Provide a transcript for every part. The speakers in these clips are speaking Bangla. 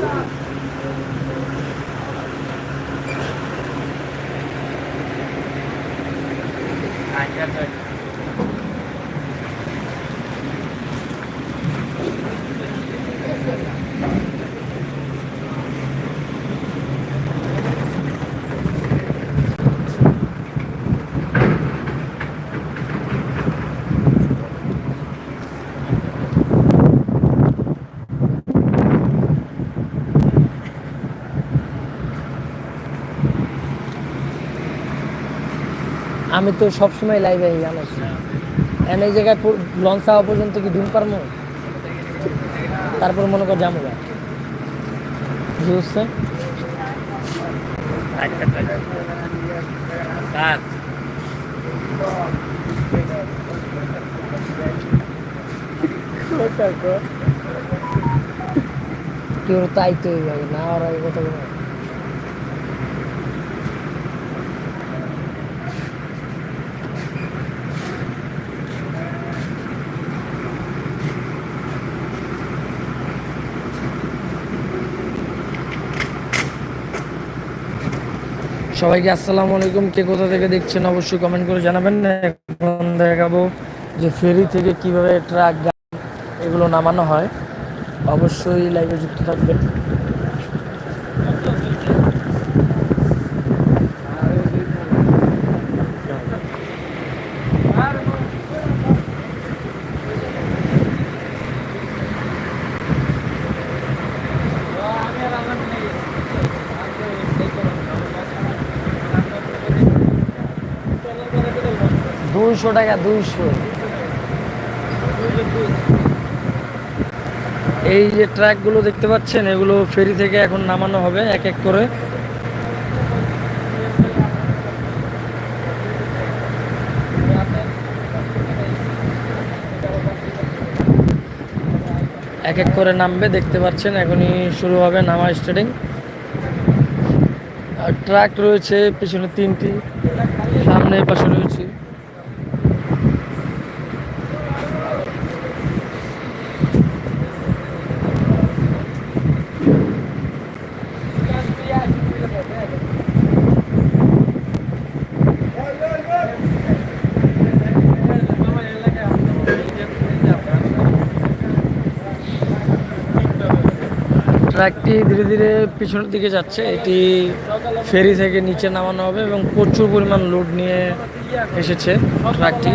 Come on. আমি তো সবসময় লাইভে জানো এন এই জায়গায় লঞ্চ হওয়া পর্যন্ত কি ঢুম পারব তারপর মনে কর যাব বুঝছে কেউ তাই তো না ওরা কথা বলে সবাইকে আসসালামু আলাইকুম। কে কোথা থেকে দেখছেন অবশ্যই কমেন্ট করে জানাবেন। এখন দেখাবো যে ফেরি থেকে কীভাবে ট্রাক এগুলো নামানো হয়। অবশ্যই লাইভে যুক্ত থাকবেন। দুইশো টাকা, দুইশো। এই যে ট্রাকগুলো দেখতে পাচ্ছেন, এগুলো ফেরি থেকে এখন নামানো হবে এক এক করে। এক এক করে নামবে, দেখতে পাচ্ছেন, এখনই শুরু হবে নামা স্টার্টিং আর ট্রাক রয়েছে, পিছনে তিনটি, সামনে পাশে রয়েছে। ট্রাকটি ধীরে ধীরে পিছনের দিকে যাচ্ছে। এটি ফেরি থেকে নিচে নামানো হবে এবং প্রচুর পরিমাণ লোড নিয়ে এসেছে ট্রাকটি।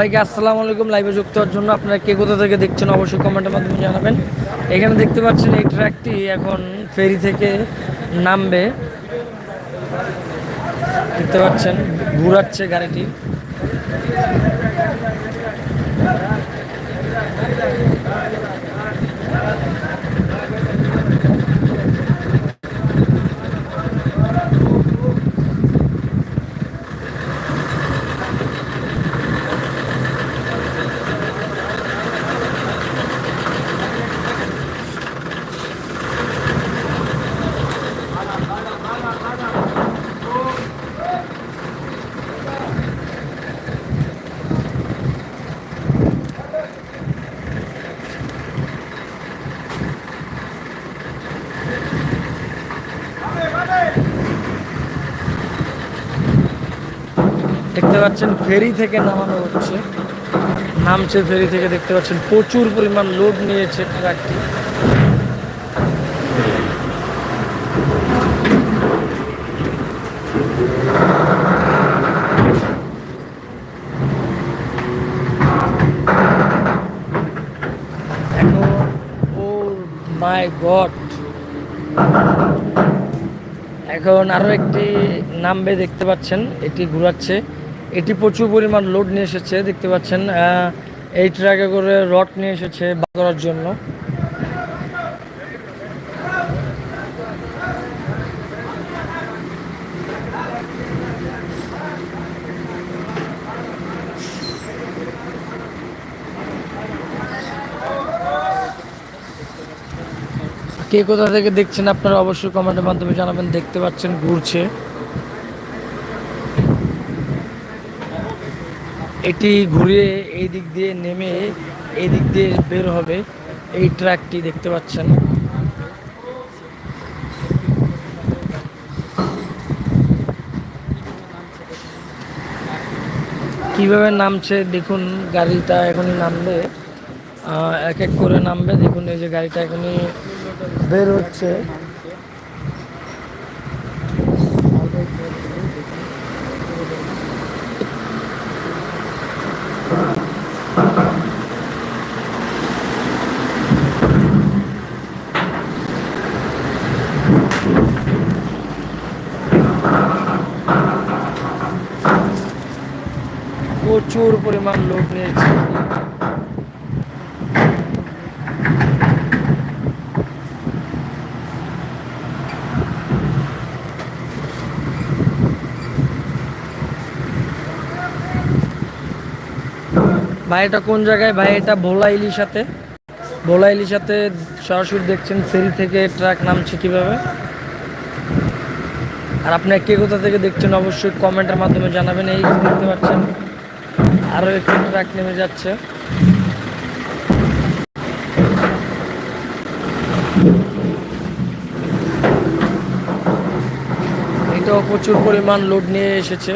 সবাইকে আসসালামু আলাইকুম। লাইভে যুক্ত হওয়ার জন্য আপনারা কে কোথা থেকে দেখছেন অবশ্যই কমেন্টের মাধ্যমে জানাবেন। এখানে দেখতে পাচ্ছেন এই ট্র্যাকটি এখন ফেরি থেকে নামবে। দেখতে পাচ্ছেন, ঘুরাচ্ছে গাড়িটি দেখতে পাচ্ছেন ফেরি থেকে নামানো হচ্ছে। নামছে ফেরি থেকে দেখতে পাচ্ছেন প্রচুর পরিমাণ লোড নিয়েছে ট্রাকটি। মাই গড এখন আরও একটি নামবে দেখতে পাচ্ছেন, এটি ঘোরাচ্ছে। এটি প্রচুর পরিমাণ লোড নিয়ে এসেছে, দেখতে পাচ্ছেন এই ট্রাকে করে রড নিয়ে এসেছে বার করার জন্য। কে কোথা থেকে দেখছেন আপনারা অবশ্যই কমেন্টের মাধ্যমে জানাবেন, দেখতে পাচ্ছেন, ঘুরছে। এটি ঘুরে এই দিক দিয়ে নেমে এই দিক দিয়ে বের হবে এই ট্র্যাকটি দেখতে পাচ্ছেন। কীভাবে নামছে দেখুন, গাড়িটা এখনই নামবে। এক এক করে নামবে। দেখুন, এই যে গাড়িটা এখনই বের হচ্ছে। প্রচুর পরিমাণ লোক নিয়েছে। ভাই, এটা কোন জায়গায়? ভাই, এটা ভোলা ইলির সাথে। ভোলা সাথে সরাসরি দেখছেন ফেরি থেকে ট্রাক নামছে কীভাবে। আর আপনি কে কোথা থেকে দেখছেন, অবশ্যই কমেন্টের মাধ্যমে জানাবেন, এই দেখতে পাচ্ছেন। আরও একটু ট্রাক নেমে যাচ্ছে। এটাও প্রচুর পরিমাণ লোড নিয়ে এসেছে।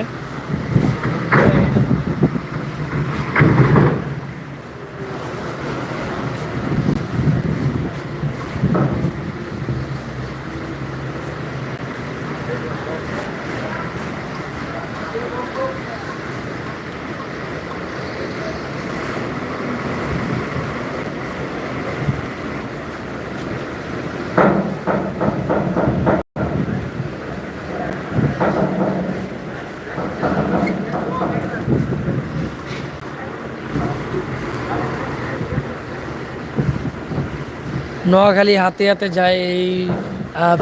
নোয়াখালী হাতে হাতে যায় এই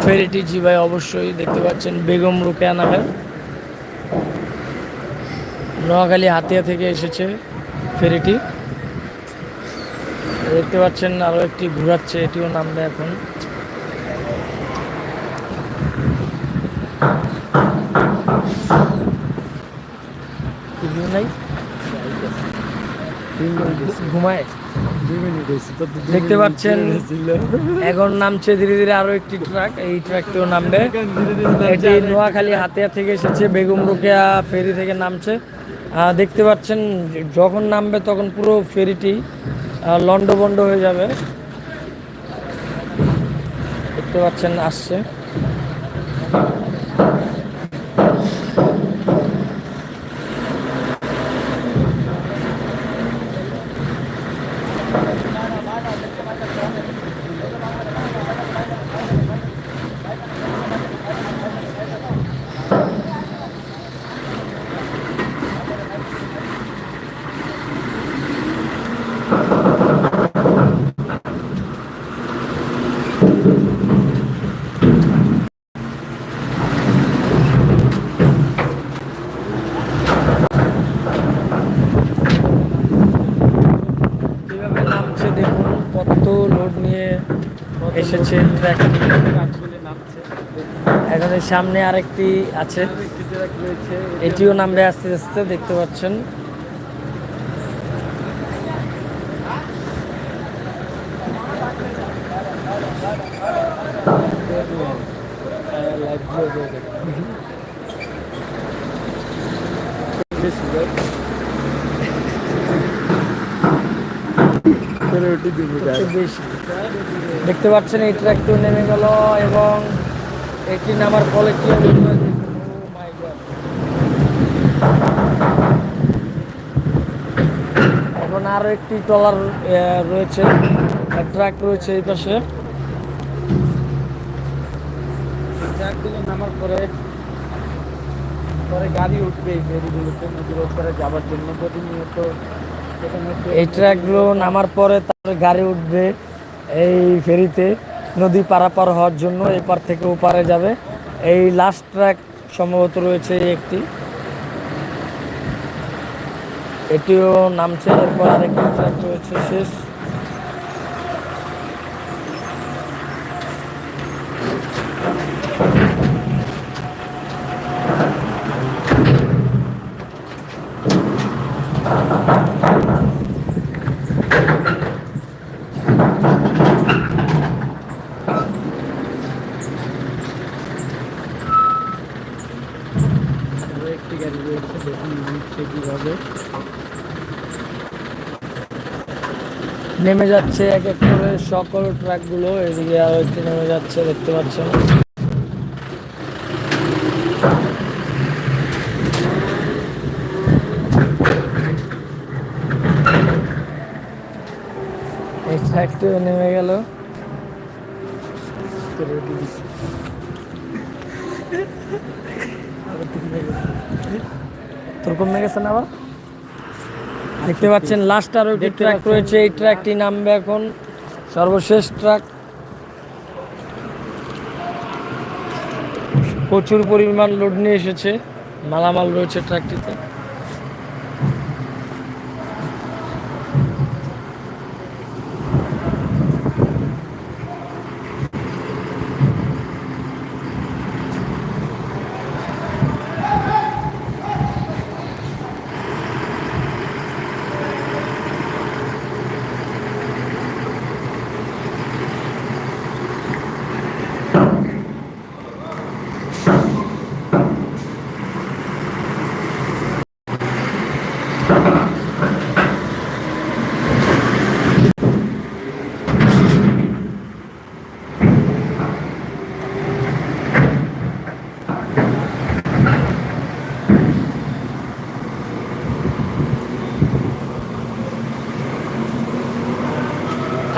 ফেরিটি জি ভাই অবশ্যই দেখতে পাচ্ছেন বেগম রোকেয়া নামের নোয়াখালী হাতিয়া থেকে এসেছে ফেরিটি। দেখতে পাচ্ছেন আরও একটি ঘুরাচ্ছে, এটিও নামবে এখন। ঘুমায়? দেখতে পাচ্ছেন এখন নামছে ধীরে ধীরে আরও একটি ট্রাক এই ট্রাকটিও নামবে। এটি নোয়াখালী হাতিয়া থেকে এসেছে, বেগম রোকেয়া ফেরি থেকে নামছে। দেখতে পাচ্ছেন, যখন নামবে তখন পুরো ফেরিটি লন্ডবন্ড হয়ে যাবে। দেখতে পাচ্ছেন, আসছে কীভাবে নামছে দেখুন কত লোড নিয়ে এসেছে ট্র্যাক এখন এই সামনে আরেকটি আছে। এটিও নামবে আস্তে আস্তে দেখতে পাচ্ছেন। বেশি। দেখতে পাচ্ছেন এই ট্র্যাকটিও নেমে গেল এবং এটি নামার ফলে কি হবে! এখন আরও একটি ট্রলার রয়েছে ট্রাক রয়েছে এই পাশে। ট্রাকগুলো নামার পরে পরে গাড়ি উঠবে এই ফেরিগুলোতে নদীর ওপরে যাওয়ার জন্য প্রতিনিয়ত। এই ট্র্যাকগুলো নামার পরে তার গাড়ি উঠবে। এই ফেরিতে নদী পারাপার হওয়ার জন্য এপার থেকে ওপারে যাবে এই লাস্ট ট্র্যাক সম্ভবত রয়েছে একটি এটিও নামছে, এরপর আরেকটি ট্র্যাক রয়েছে শেষ Thank you. নেমে যাচ্ছে এক এক করে সকল ট্রাকগুলো, এদিকে আরও একটি নেমে যাচ্ছে, দেখতে পাচ্ছেন। এই ট্রাকটিও নেমে গেল। তোর কমে গেছে না আবার? দেখতে পাচ্ছেন লাস্ট আরও একটি ট্র্যাক রয়েছে। এই ট্র্যাকটি নামবে এখন সর্বশেষ ট্র্যাক প্রচুর পরিমাণ লোড নিয়ে এসেছে। মালামাল রয়েছে ট্রাকটিতে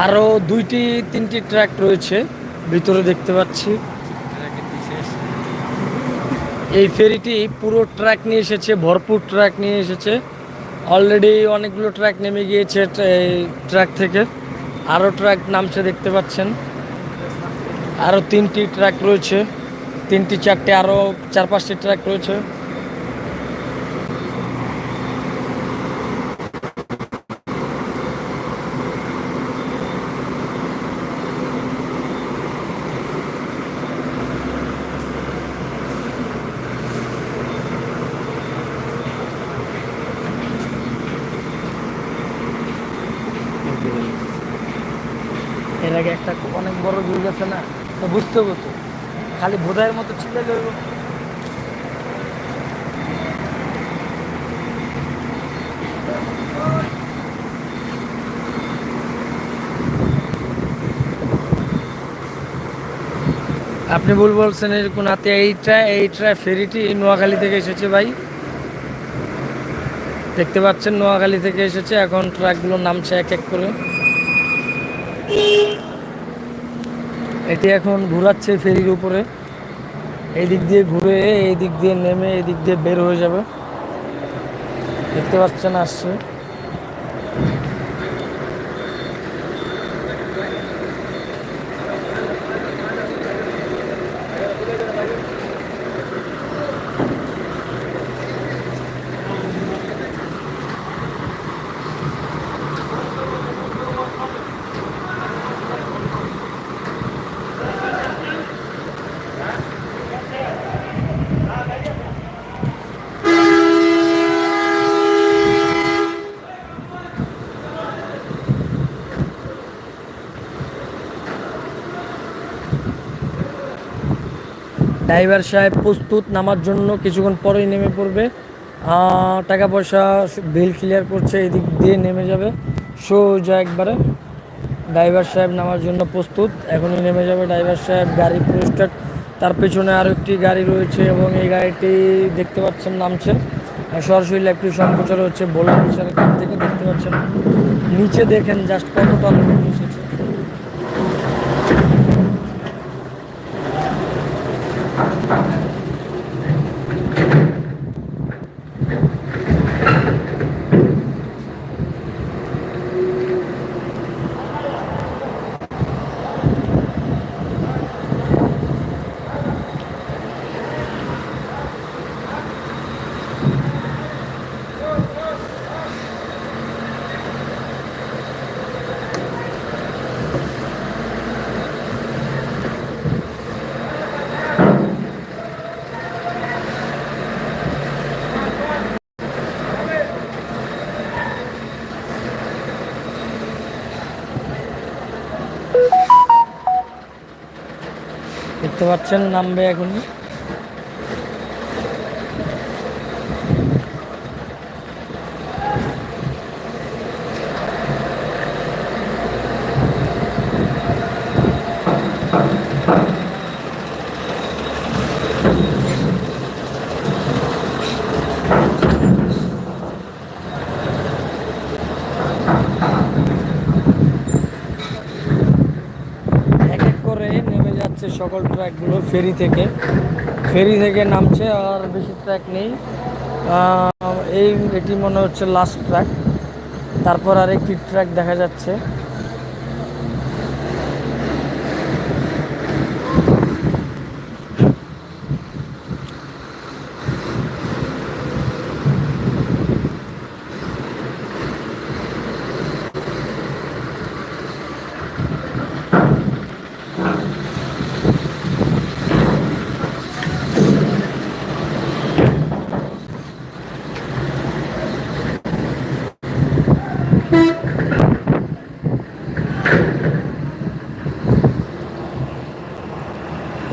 আরও দুইটি, তিনটি ট্র্যাক রয়েছে, ভিতরে দেখতে পাচ্ছি। এই ফেরিটি পুরো ট্র্যাক নিয়ে এসেছে, ভরপুর ট্র্যাক নিয়ে এসেছে। অলরেডি অনেকগুলো ট্র্যাক নেমে গিয়েছে ট্র্যাক থেকে। আরও ট্র্যাক নামছে দেখতে পাচ্ছেন। আরও তিনটি ট্র্যাক রয়েছে। তিনটি চারটে আরও চার পাঁচটি ট্র্যাক রয়েছে। আগে একটা অনেক বড় জুড়ে গেছে না? তো বুঝতে হবে তো। খালি বোধায়ের মতো ছিল আপনি ভুল বলছেন এরকম হাতে এইটা এইটা ফেরিটি নোয়াখালী থেকে এসেছে ভাই। দেখতে পাচ্ছেন, নোয়াখালী থেকে এসেছে। এখন ট্রাকগুলো নামছে এক এক করে। এটি এখন ঘুরাচ্ছে ফেরির উপরে। এই দিক দিয়ে ঘুরে এই দিক দিয়ে নেমে এই দিক দিয়ে বের হয়ে যাবে। দেখতে পাচ্ছেন আসছে। ড্রাইভার সাহেব প্রস্তুত, নামার জন্য কিছুক্ষণ পরেই নেমে পড়বে। টাকা পয়সা বিল ক্লিয়ার করছে, এদিক দিয়ে নেমে যাবে। সোজা একবারে ড্রাইভার সাহেব নামার জন্য প্রস্তুত। এখনই নেমে যাবে ড্রাইভার সাহেব, গাড়ি পুরস্কার তার পেছনে আরও একটি গাড়ি রয়েছে এবং এই গাড়িটি দেখতে পাচ্ছেন নামছে। সরাসরি একটি সম্প্রচার হচ্ছে বোলার বিশাল এখান থেকে দেখতে পাচ্ছেন। নিচে দেখেন জাস্ট কতটা লোক এসেছে দেখতে পাচ্ছেন নামবে এখনই। সকল ট্র্যাকগুলো ফেরি থেকে। ফেরি থেকে নামছে আর বেশি ট্র্যাক নেই। এই, এটি মনে হচ্ছে লাস্ট ট্র্যাক তারপর আর একটি ট্র্যাক দেখা যাচ্ছে।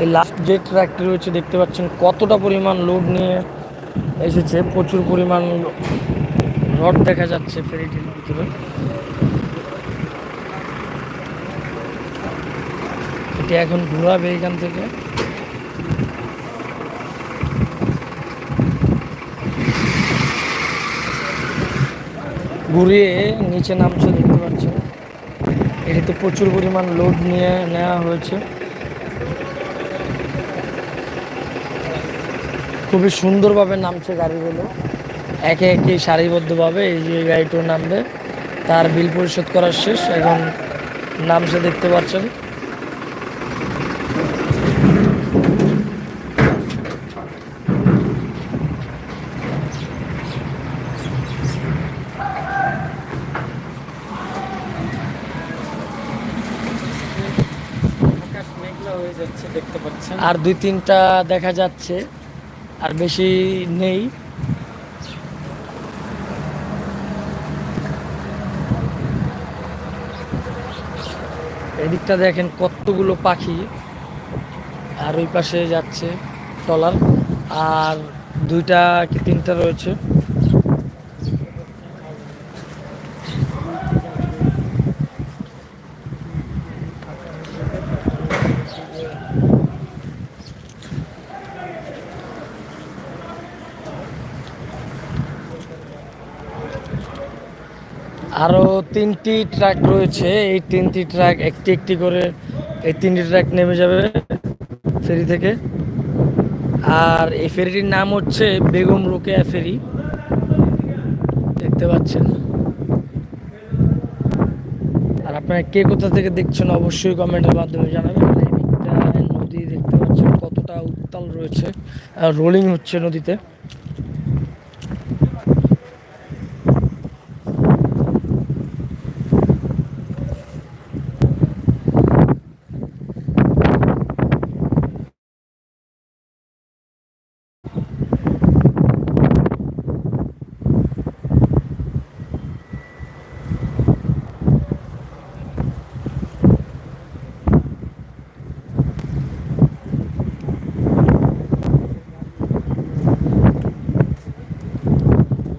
এই লাস্ট যে ট্র্যাকটি রয়েছে, দেখতে পাচ্ছেন কতটা পরিমাণ লোড নিয়ে এসেছে। প্রচুর পরিমাণ রড দেখা যাচ্ছে ফেরিটির ভিতরে। এটি এখন ঘোরাবে এখান থেকে। ঘুরিয়ে নিচে নামছে, দেখতে পাচ্ছেন। এটিতে প্রচুর পরিমাণ লোড নিয়ে নেওয়া হয়েছে। খুবই সুন্দরভাবে নামছে গাড়িগুলো। একে একে সারিবদ্ধভাবে এই যে গাড়িটা নামবে তার বিল পরিশোধ করার শেষ এখন নামছে দেখতে পাচ্ছেন। যাচ্ছে দেখতে পাচ্ছেন। আর দুই তিনটা দেখা যাচ্ছে। আর বেশি নেই। এদিকটা দেখেন কতগুলো পাখি। আর ওই পাশে যাচ্ছে টলার আর দুইটা কি তিনটা রয়েছে? আরও তিনটি ট্রাক রয়েছে। এই তিনটি ট্রাক একটি একটি করে এই তিনটি ট্রাক নেমে যাবে ফেরি থেকে। আর এই ফেরিটির নাম হচ্ছে বেগম রোকেয়া ফেরি। দেখতে পাচ্ছেন। আর আপনারা কে কোথা থেকে দেখছেন অবশ্যই কমেন্টের মাধ্যমে জানাবেন। নদী, দেখতে পাচ্ছেন কতটা উত্তাল রয়েছে। রোলিং হচ্ছে নদীতে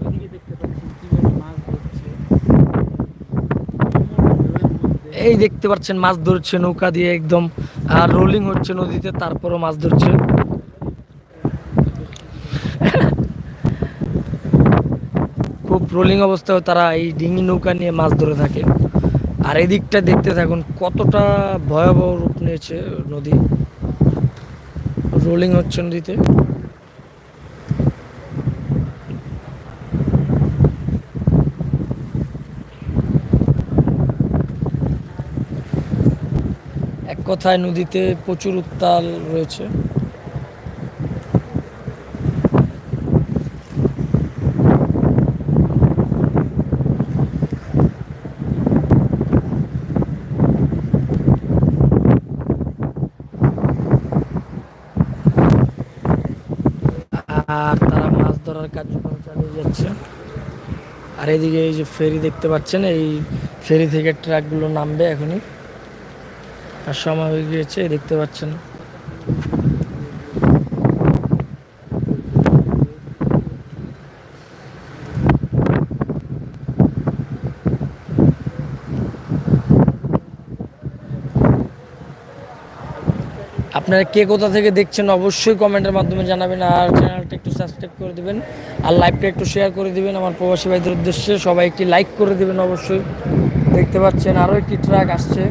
ওইদিকে দেখতে পাচ্ছেন কীভাবে মাছ ধরছে এই দেখতে পাচ্ছেন, মাছ ধরছে, নৌকা দিয়ে একদম, আর রোলিং হচ্ছে নদীতে, তারপরও মাছ ধরছে। খুব রোলিং অবস্থায় তারা এই ডিঙি নৌকা নিয়ে মাছ ধরে থাকে। আর এই দিকটা দেখতে থাকুন, কতটা ভয়াবহ রূপ নিয়েছে নদী। রোলিং হচ্ছে নদীতে। কথায় নদীতে প্রচুর উত্তাল রয়েছে? আর তারা মাছ ধরার কার্যক্রম চালিয়ে যাচ্ছে। আর এদিকে এই যে ফেরি দেখতে পাচ্ছেন, এই ফেরি থেকে ট্রাকগুলো নামবে এখনই। আর সময় হয়ে গিয়েছে দেখতে পাচ্ছেন। আপনারা কে কোথা থেকে দেখছেন অবশ্যই কমেন্টের মাধ্যমে জানাবেন আর চ্যানেলটা একটু সাবস্ক্রাইব করে দিবেন আর লাইভটা একটু শেয়ার করে দিবেন আমার প্রবাসী ভাইদের উদ্দেশ্যে। সবাই একটি লাইক করে দিবেন অবশ্যই। দেখতে পাচ্ছেন আরও একটি ট্রাক আসছে।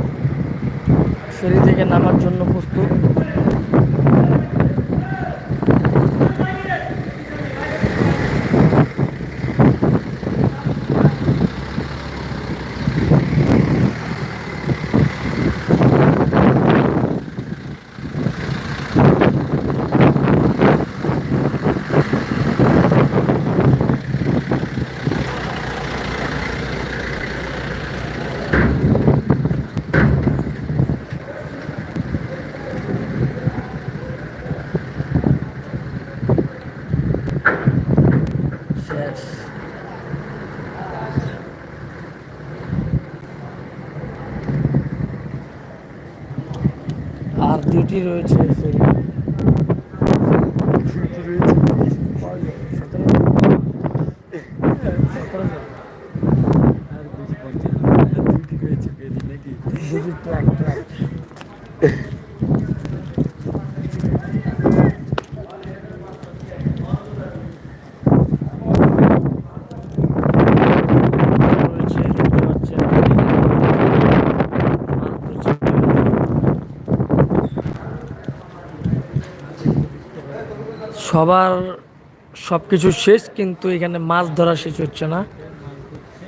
ফেরি থেকে নামার জন্য প্রস্তুত। রয়েছে ফেরি সতেরো সতেরো জন। আর বেশি পঞ্চাশ দুটি রয়েছে ফেরি নাকি দুটি ট্রাক ট্রাক রয়েছে দেখতে পাচ্ছেন মাছ ধরছে। সবার সব কিছু শেষ কিন্তু এখানে মাছ ধরা শেষ হচ্ছে না।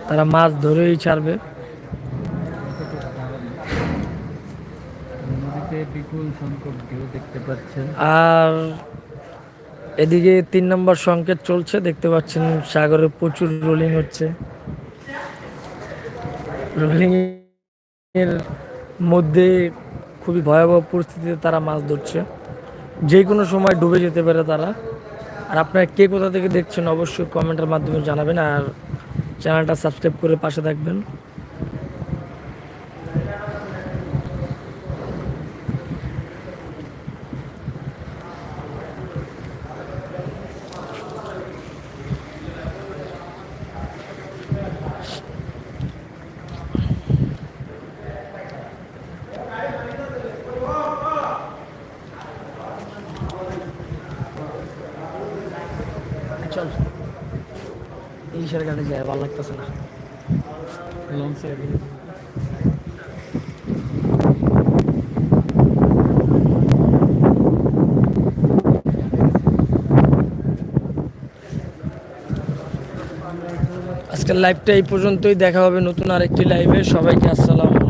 তারা মাছ ধরেই ছাড়বে। আর এদিকে তিন নম্বর সংকেত চলছে দেখতে পাচ্ছেন সাগরে প্রচুর রোলিং হচ্ছে। রোলিং এর মধ্যে খুবই ভয়াবহ পরিস্থিতিতে তারা মাছ ধরছে। যে কোনো সময় ডুবে যেতে পারে তারা। আর আপনারা কে কোথা থেকে দেখছেন অবশ্যই কমেন্টের মাধ্যমে জানাবেন, আর চ্যানেলটা সাবস্ক্রাইব করে পাশে থাকবেন। সার গাড়ি যায়, ভালো লাগতেছে না। লঞ্চে আজকের লাইভটা এই পর্যন্তই, দেখা হবে নতুন আরেকটি লাইভে সবাইকে আসসালাম